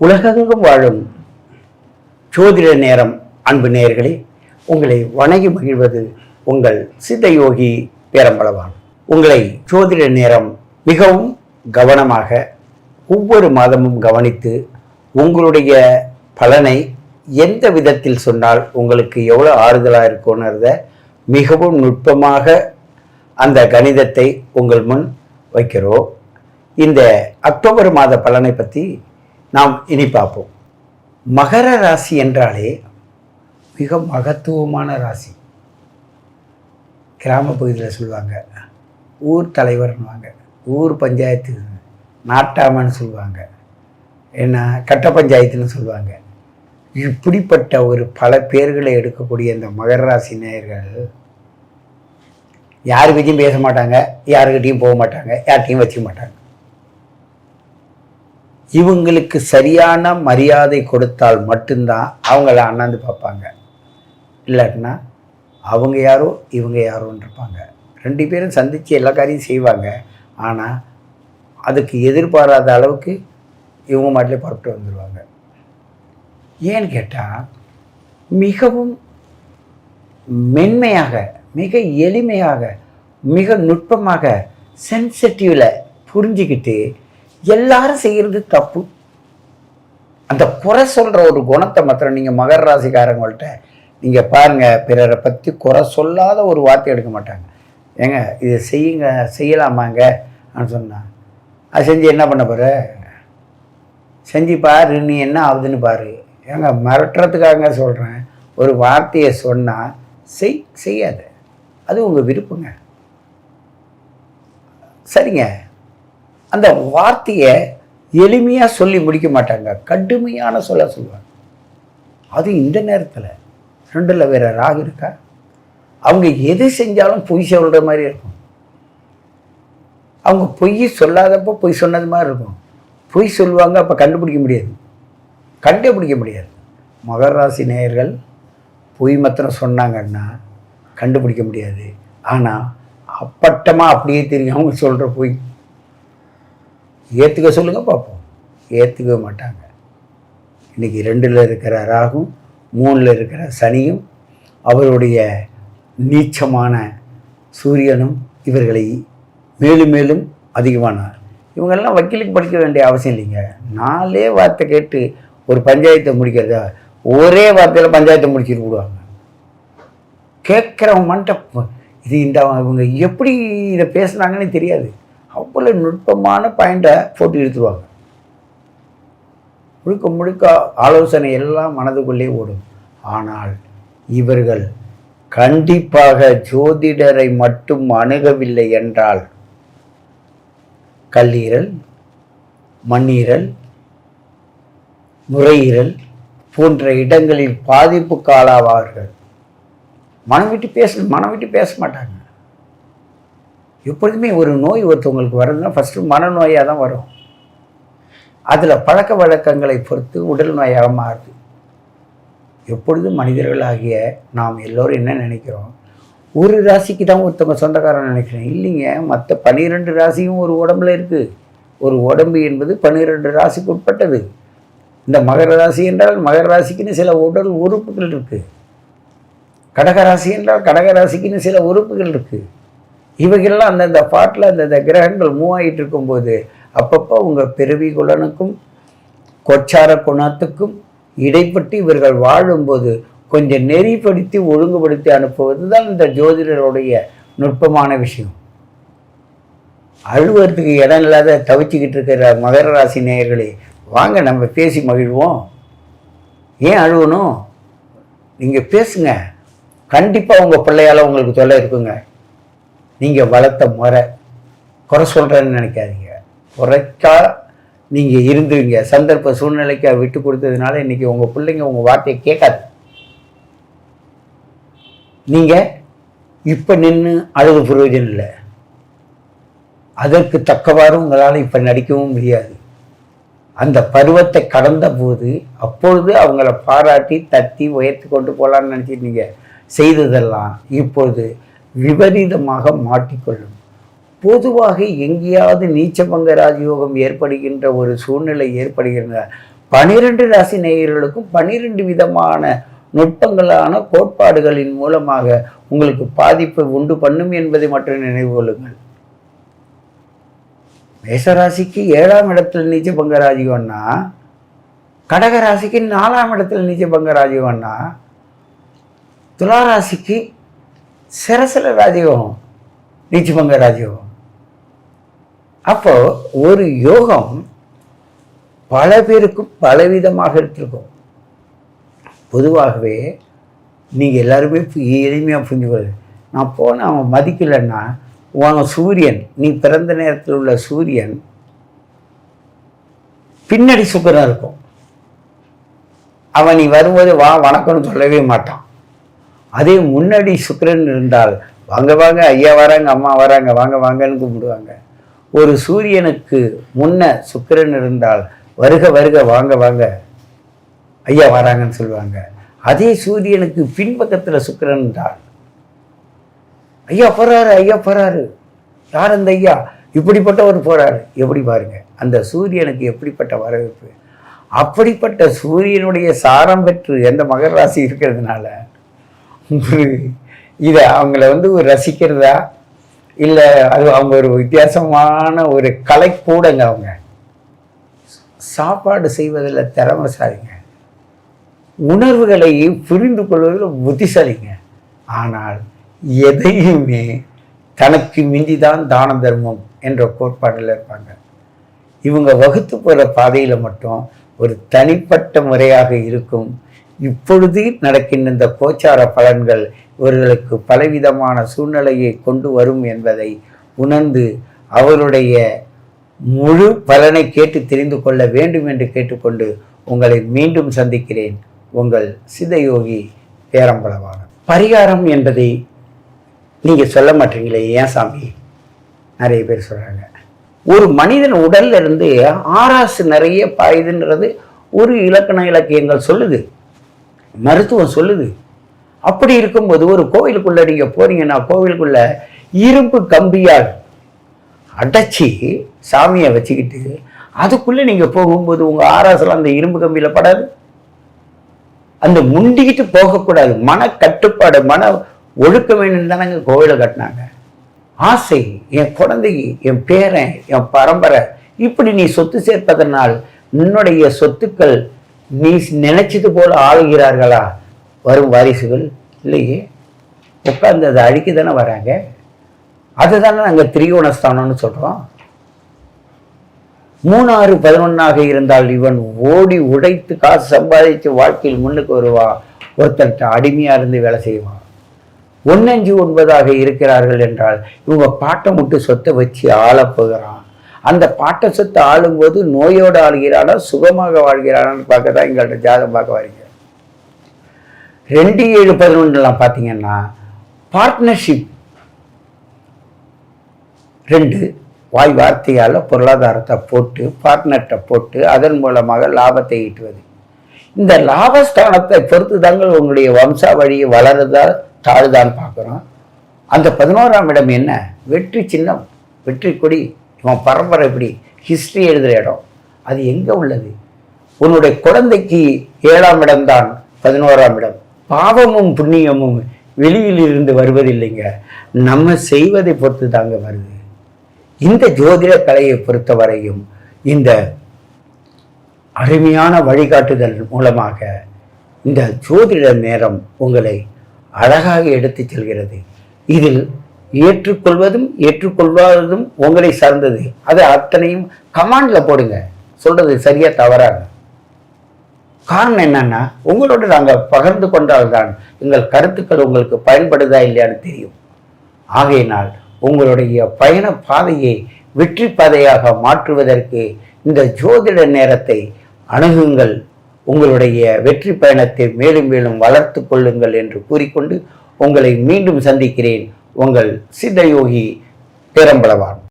உலகெங்கும் வாழும் ஜோதிட நேரம் அன்பு நேயர்களே உங்களை வணங்கி மகிழ்வது உங்கள் சித்தயோகி பேரம்பளவான் உங்களை ஜோதிட நேரம் மிகவும் கவனமாக ஒவ்வொரு மாதமும் கவனித்து உங்களுடைய பலனை எந்த விதத்தில் சொன்னால் உங்களுக்கு எவ்வளோ ஆறுதலாக இருக்கும்ன்றத மிகவும் நுட்பமாக அந்த கணிதத்தை உங்கள் முன் வைக்கிறோம். இந்த அக்டோபர் மாத பலனை பற்றி நாம் இனி பார்ப்போம். மகர ராசி என்றாலே மிக மகத்துவமான ராசி. கிராம பகுதியில் சொல்லுவாங்க. ஊர் தலைவர்னுவாங்க ஊர் பஞ்சாயத்து நாட்டாமன்னு சொல்லுவாங்க. என்ன கட்ட பஞ்சாயத்துன்னு சொல்லுவாங்க. இப்படிப்பட்ட ஒரு பல பேர்களை எடுக்கக்கூடிய இந்த மகர ராசி நேயர்கள் யாருக்கிட்டையும் பேச மாட்டாங்க யாருக்கிட்டையும் போக மாட்டாங்க யார்கிட்டையும் வச்சுக்க மாட்டாங்க. இவங்களுக்கு சரியான மரியாதை கொடுத்தால் மட்டும்தான் அவங்கள அண்ணாந்து பார்ப்பாங்க. இல்லாட்டினா அவங்க யாரோ இவங்க யாரோன்னு இருப்பாங்க. ரெண்டு பேரும் சந்தித்து எல்லா காரியம் செய்வாங்க. ஆனால் அதுக்கு எதிர்பாராத அளவுக்கு இவங்க மாட்டிலே புறப்பட்டு வந்துடுவாங்க ஏன்னு கேட்டால் மிகவும் மென்மையாக மிக எளிமையாக மிக நுட்பமாக சென்சிட்டிவில் புரிஞ்சுக்கிட்டு எல்லாரும் செய்கிறது தப்பு. அந்த குறை சொல்கிற ஒரு குணத்தை மாத்திரம் நீங்கள் மகர ராசிக்காரங்கள்ட்ட நீங்கள் பாருங்கள் பிறரை பற்றி குறை சொல்லாத ஒரு வார்த்தை எடுக்க மாட்டாங்க. ஏங்க இதை செய்யுங்க செய்யலாமாங்க? அப்படின்னு சொன்னான் அது செஞ்சு என்ன பண்ண போகிற செஞ்சு பாரு நீ என்ன ஆகுதுன்னு பாரு. ஏங்க மிரட்டுறதுக்காக சொல்கிறேன் ஒரு வார்த்தையை சொன்னால் செய் செய்யாத. அது உங்கள் விருப்பங்க. சரிங்க. அந்த வார்த்தையை எளிமையாக சொல்லி முடிக்க மாட்டாங்க. கடுமையான சொல்ல சொல்லுவாங்க. அது இந்த நேரத்தில் ரெண்டில் வேற ராகு இருக்கா? அவங்க எது செஞ்சாலும் பொய் சொல்கிற மாதிரி இருக்கும். அவங்க பொய் சொல்லாதப்போ பொய் சொன்னது மாதிரி இருக்கும். பொய் சொல்லுவாங்க அப்போ கண்டுபிடிக்க முடியாது. கண்டுபிடிக்க முடியாது. மகர ராசி நேயர்கள் பொய் மாத்திரம் சொன்னாங்கன்னா கண்டுபிடிக்க முடியாது. ஆனால் அப்பட்டமாக அப்படியே தெரியும் அவங்க சொல்கிற பொய். ஏற்றுக்க சொல்லுங்கள் பார்ப்போம். ஏற்றுக்க மாட்டாங்க. இன்றைக்கி ரெண்டில் இருக்கிற ராகும் மூணில் இருக்கிற சனியும் அவருடைய நீச்சமான சூரியனும் இவர்களை மேலும் மேலும் அதிகமானார். இவங்கெல்லாம் வக்கீலுக்கு படிக்க வேண்டிய அவசியம் இல்லைங்க. நாலே வார்த்தை கேட்டு ஒரு பஞ்சாயத்தை முடிக்கிறதா? ஒரே வார்த்தையில் பஞ்சாயத்தை முடிச்சுட்டு விடுவாங்க கேட்குறவங்க மண்ட இது இந்த இவங்க எப்படி இதை பேசுனாங்கன்னு தெரியாது. அவ்வளோ நுட்பமான பாயிண்டை போட்டு இழுத்துருவாங்க. முழுக்க முழுக்க ஆலோசனை எல்லாம் மனதுக்குள்ளே ஓடும். ஆனால் இவர்கள் கண்டிப்பாக ஜோதிடரை மட்டும் அணுகவில்லை என்றால் கல்லீரல் மண்ணீரல் நுரையீரல் போன்ற இடங்களில் பாதிப்புக்கு ஆளாவார்கள் மனம் விட்டு பேச மனம் விட்டு பேச மாட்டாங்க. எப்பொழுதுமே ஒரு நோய் ஒருத்தவங்களுக்கு வரதுன்னா ஃபஸ்ட்டு மனநோயாக தான் வரும். அதில் பழக்க வழக்கங்களை பொறுத்து உடல் நோயாக மாறுது. எப்பொழுதும் மனிதர்களாகிய நாம் எல்லோரும் என்ன நினைக்கிறோம்? ஒரு ராசிக்கு தான் ஒருத்தவங்க சொந்தக்காரன் நினைக்கிறேன். இல்லைங்க மற்ற பன்னிரெண்டு ராசியும் ஒரு உடம்புல இருக்குது ஒரு உடம்பு என்பது பன்னிரெண்டு ராசிக்கு உட்பட்டது. இந்த மகர ராசி என்றால் மகர ராசிக்குன்னு சில உடல் உறுப்புகள் இருக்குது கடகராசி என்றால் கடகராசிக்குன்னு சில உறுப்புகள் இருக்குது இவைகள்லாம் அந்தந்த பாட்டில் அந்தந்த கிரகங்கள் மூவ் ஆகிட்டு இருக்கும்போது அப்பப்போ உங்கள் பிறவி குலனுக்கும் கொச்சார குணத்துக்கும் இடைப்பட்டு இவர்கள் வாழும்போது கொஞ்சம் நெறிப்படுத்தி ஒழுங்குபடுத்தி அனுப்புவது தான் இந்த ஜோதிடருடைய நுட்பமான விஷயம். அழுவறதுக்கு இடம் இல்லாத தவிச்சுக்கிட்டு இருக்கிற மகர ராசி நேயர்களே வாங்க நம்ம பேசி மகிழ்வோம். ஏன் அழுவணும்? நீங்கள் பேசுங்க. கண்டிப்பாக உங்கள் பிள்ளையால் உங்களுக்கு தொல்லை இருக்குங்க. நீங்கள் வளர்த்த முறை. குறை சொல்கிறேன்னு நினைக்காதீங்க. குறைக்கா நீங்கள் இருந்துவீங்க சந்தர்ப்ப சூழ்நிலைக்கு விட்டு கொடுத்ததுனால இன்றைக்கி உங்கள் பிள்ளைங்க உங்கள் வார்த்தையை கேட்காது. நீங்கள் இப்போ நின்று அழுது பிரயோஜனம் இல்லை. அதற்கு தக்கவாறு உங்களால் இப்போ நடிக்கவும் முடியாது. அந்த பருவத்தை கடந்த போது அப்பொழுது அவங்கள பாராட்டி தட்டி உயர்த்தி கொண்டு போகலான்னு நினச்சிருந்தீங்க. செய்ததெல்லாம் இப்பொழுது விபரீதமாக மாட்டிக்கொள்ளும். பொதுவாக எங்கேயாவது நீச்சபங்க ராஜயோகம் ஏற்படுகின்ற ஒரு சூழ்நிலை ஏற்படுகின்ற பனிரெண்டு ராசி நேயர்களுக்கும் பனிரெண்டு விதமான நுட்பங்களான கோட்பாடுகளின் மூலமாக உங்களுக்கு பாதிப்பை உண்டு பண்ணும் என்பதை மட்டும் நினைவு கொள்ளுங்கள். மேசராசிக்கு ஏழாம் இடத்தில் நீச்ச பங்க ராஜீவன்னா கடக ராசிக்கு நாலாம் இடத்தில் நீச்ச பங்க ராஜீவன்னா துலா ராசிக்கு சிரசில ராஜயோகம் நீச்ச ராஜயோகம். அப்போ ஒரு யோகம் பல பேருக்கும் பலவிதமாக எடுத்திருக்கும் பொதுவாகவே நீங்கள் எல்லாருமே எளிமையாக புரிஞ்சுக்கொள்ளு நான் போன அவன் மதிக்கலைன்னா உன் சூரியன் நீ பிறந்த நேரத்தில் உள்ள சூரியன் பின்னாடி சுக்கரம் இருக்கும். அவன் நீ வரும்போது வா வணக்கம்னு சொல்லவே மாட்டான். அதே முன்னாடி சுக்கரன் இருந்தால் வாங்க வாங்க ஐயா வராங்க அம்மா வராங்க வாங்க வாங்கன்னு கும்பிடுவாங்க ஒரு சூரியனுக்கு முன்ன சுக்கிரன் இருந்தால் வருக வருக வாங்க வாங்க ஐயா வராங்கன்னு சொல்லுவாங்க. அதே சூரியனுக்கு பின்பக்கத்தில் சுக்கிரன் இருந்தால் ஐயா போறாரு ஐயா போறாரு. யார் அந்த ஐயா? இப்படிப்பட்டவர் போறாரு. எப்படி பாருங்க அந்த சூரியனுக்கு எப்படிப்பட்ட வரவேற்பு? அப்படிப்பட்ட சூரியனுடைய சாரம் பெற்று எந்த மகர ராசி இருக்கிறதுனால ஒரு இதை அவங்கள வந்து ஒரு ரசிக்கிறதா? இல்லை அது அவங்க ஒரு வித்தியாசமான ஒரு கலைக்கூடங்க அவங்க. சாப்பாடு செய்வதில் திறமைசாலிங்க. உணர்வுகளை புரிந்து கொள்வதில் புத்திசாலிங்க. ஆனால் எதையுமே தனக்கு மிஞ்சிதான் தான தர்மம் என்ற கோட்பாடில் இருப்பாங்க. இவங்க வகுத்து போகிற பாதையில் மட்டும் ஒரு தனிப்பட்ட முறையாக இருக்கும் இப்பொழுது நடக்கின்ற இந்த கோச்சார பலன்கள் இவர்களுக்கு பலவிதமான சூழ்நிலையை கொண்டு வரும் என்பதை உணர்ந்து அவருடைய முழு பலனை கேட்டு தெரிந்து கொள்ள வேண்டும் என்று கேட்டுக்கொண்டு உங்களை மீண்டும் சந்திக்கிறேன். உங்கள் சிதயோகி பேரம்பளவான பரிகாரம் என்பதை நீங்கள் சொல்ல மாட்டீங்களே ஏன் சாமி? நிறைய பேர் சொல்கிறாங்க ஒரு மனிதன் உடல்ல இருந்து ஆராசு நிறைய பாயுதுன்றது ஒரு இலக்கண இலக்கியங்கள் சொல்லுது. மருத்துவம் சொல்லுது. அப்படி இருக்கும்போது ஒரு கோவிலுக்குள்ள நீங்க போறீங்கன்னா கோவிலுக்குள்ள இரும்பு கம்பியால் அடைச்சி சாமியை வச்சுக்கிட்டு அதுக்குள்ள நீங்க போகும்போது உங்க ஆராசலாம் அந்த இரும்பு கம்பியில படாது. அந்த முண்டிக்கிட்டு போகக்கூடாது. மன கட்டுப்பாடு மன ஒழுக்க வேண்டும் தானங்க கோவிலை கட்டினாங்க. ஆசை என் குழந்தைக்கு என் பேரன் என் பரம்பரை இப்படி நீ சொத்து சேர்ப்பதனால் உன்னுடைய சொத்துக்கள் நீ நினைச்சது போல ஆளுகிறார்களா? வரும் வாரிசுகள் இல்லையே? உட்காந்து அதை அழிக்க தானே வராங்க? அதுதானே நாங்கள் திரிகோணஸ்தானம்னு சொல்கிறோம் மூணாறு பதினொன்னாக இருந்தால் இவன் ஓடி உடைத்து காசு சம்பாதிச்சு வாழ்க்கையில் முன்னுக்கு வருவான் ஒருத்தர்கிட்ட அடிமையா இருந்து வேலை செய்வான். ஒன்னஞ்சு ஒன்பதாக இருக்கிறார்கள் என்றால் இவங்க பாட்டை முட்டு சொத்தை வச்சு ஆள போகிறான். அந்த பாட்டை சொத்தை ஆளும்போது நோயோடு ஆளுகிறாளா சுகமாக வாழ்கிறாளான்னு பார்க்க தான் எங்கள்கிட்ட ஜாதகம் பார்க்க வரீங்க. ரெண்டு ஏழு பதினொன்றுலாம் பார்த்தீங்கன்னா பார்ட்னர்ஷிப் ரெண்டு வாய் வார்த்தையால் பொருளாதாரத்தை போட்டு பார்ட்னர்கிட்ட போட்டு அதன் மூலமாக லாபத்தை ஈட்டுவது. இந்த லாபஸ்தானத்தை பொறுத்து தாங்கள் உங்களுடைய வம்சாவழியை வளருதா தாழுதான்னு பார்க்குறோம். அந்த பதினோராம் இடம் என்ன? வெற்றி சின்னம் வெற்றி கொடி. இவன் பரம்பரை எப்படி? ஹிஸ்ட்ரி எழுதுகிற இடம். அது எங்கே உள்ளது? உன்னுடைய குழந்தைக்கு ஏழாம் இடம்தான் பதினோராம் இடம். பாவமும் புண்ணியமும் வெளியில் இருந்து வருவதில்லைங்க. நம்ம செய்வதை பொறுத்து தாங்க வருது. இந்த ஜோதிட கலையை பொறுத்தவரையும் இந்த அருமையான வழிகாட்டுதல் மூலமாக இந்த ஜோதிட நேரம் உங்களை அழகாக எடுத்துச் செல்கிறது. இதில் ஏற்றுக்கொள்வதும் ஏற்றுக்கொள்வாததும் உங்களை சார்ந்தது. அது அத்தனையும் கமாண்டில் போடுங்க. சொல்றது சரியா தவறாக காரணம் என்னன்னா உங்களோட நாங்கள் பகிர்ந்து கொண்டால்தான் எங்கள் கருத்துக்கள் உங்களுக்கு பயன்படுதா இல்லையான்னு தெரியும். ஆகையினால் உங்களுடைய பயண பாதையை வெற்றி பாதையாக மாற்றுவதற்கு இந்த ஜோதிட நேரத்தை அணுகுங்கள். உங்களுடைய வெற்றி பயணத்தை மேலும் மேலும் வளர்த்து கொள்ளுங்கள் என்று கூறிக்கொண்டு உங்களை மீண்டும் சந்திக்கிறேன். உங்கள் சித்தயோகி பேரம்பளவான்